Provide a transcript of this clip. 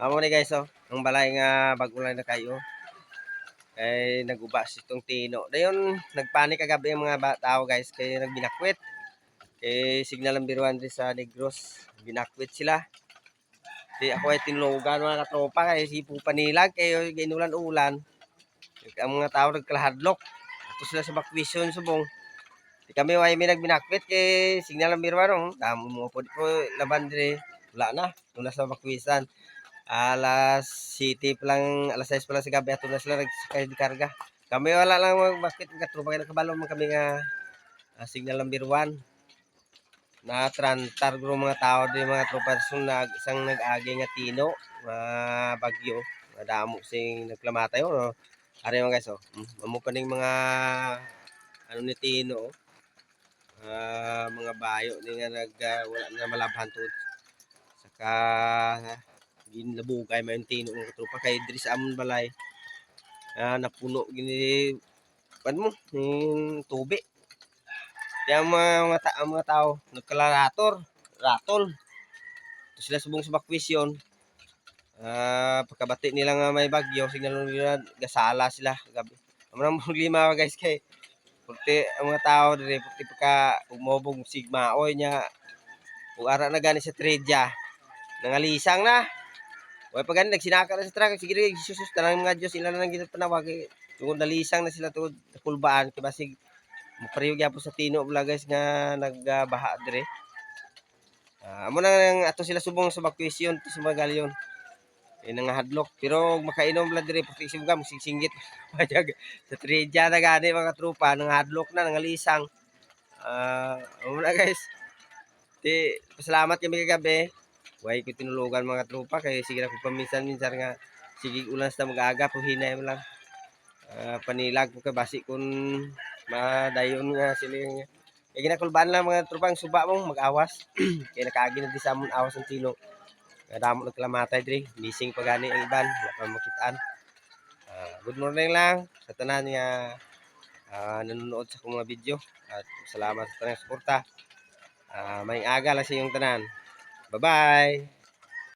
Amo ni guys oh, ang balay nga bago lang na kayo. Kay naguba si itong tino. Dayon nagpanik kagabi ang mga tao guys kay nagbinakwit. Kay signal ang biruan sa Negros. Binakwit sila. Di ako ay tinulugan mga katropa kay sipo panilag kay ginulan-ulan. Ang mga tao nagkalahadlok. Ato sila sa bakwisyon subong. Di kami way may nagbinakwit kay signal ang biruan oh. Damo mo po laban dire. Wala na. Tuna sa bakwisan. Alas 7 pa lang, alas 6 pa lang sa gabi ato na sila nagsakay di karga. Kami wala lang mag-basket ng katropa kaya nakabalo man kami nga ah, signal number 1 na trantar gro mga tao di mga tropa so nag isang nag-agi nga tino nga bagyo nga damo sing nagklamatay oh. Ari mga guys oh. Mm, Amo pa ning mga ano ni tino oh. Ah, mga bayo ni nga nag ah, wala na malabhan tud. Saka ginlabugay man yung tino ng tropa kay diri sa amon balay. Ah, napuno gini pan mo yung tubi. Kaya mga, mga, ta- mga tao nagkalarator, ratol. Ito sila subong sa bakwisyon. Ah, pagkabati nila nga may bagyo, signal nila gasala sila gabi. Amo nang problema guys kay Purti ang mga tao dire purti pagka umobong sigma oy nya ug ara na gani sa tredya nangalisang na Way pag gani nagsinaka na sa truck sige rin susus tanang mga Dios ila na nang ginapanawag kay tungod nalisang na sila tungod kulbaan kay basig mapariyo gyapon sa tino bala guys nga nagbaha dire. Ah, amo na nga ato sila subong sa bakwisyon to sa mga galyon. Eh nga hadlok pero makainom bala dire pati simga musisinggit Payag sa tredya na gani mga trupa nang hadlok na nangalisang. Ah, amo na guys. Ti pasalamat kami kagabi. Way ko tinulugan mga tropa kay sige na paminsan-minsan nga sige ulan sa mag-aga puhinay mo lang. Ah, panilag ko kay basi kun madayon nga sila nga. Kaya ginakulbaan lang mga tropa ang suba mo mag-awas. kaya nakaagi na di sa amon awas ng tino. Kaya damo nagkalamatay diri. Missing pa gani ang iban. Wala pa makitaan. Ah, good morning lang sa tanan nga ah, nanonood sa akong mga video. At salamat sa tanang suporta. Ah, may aga lang sa iyong tanan. 拜拜。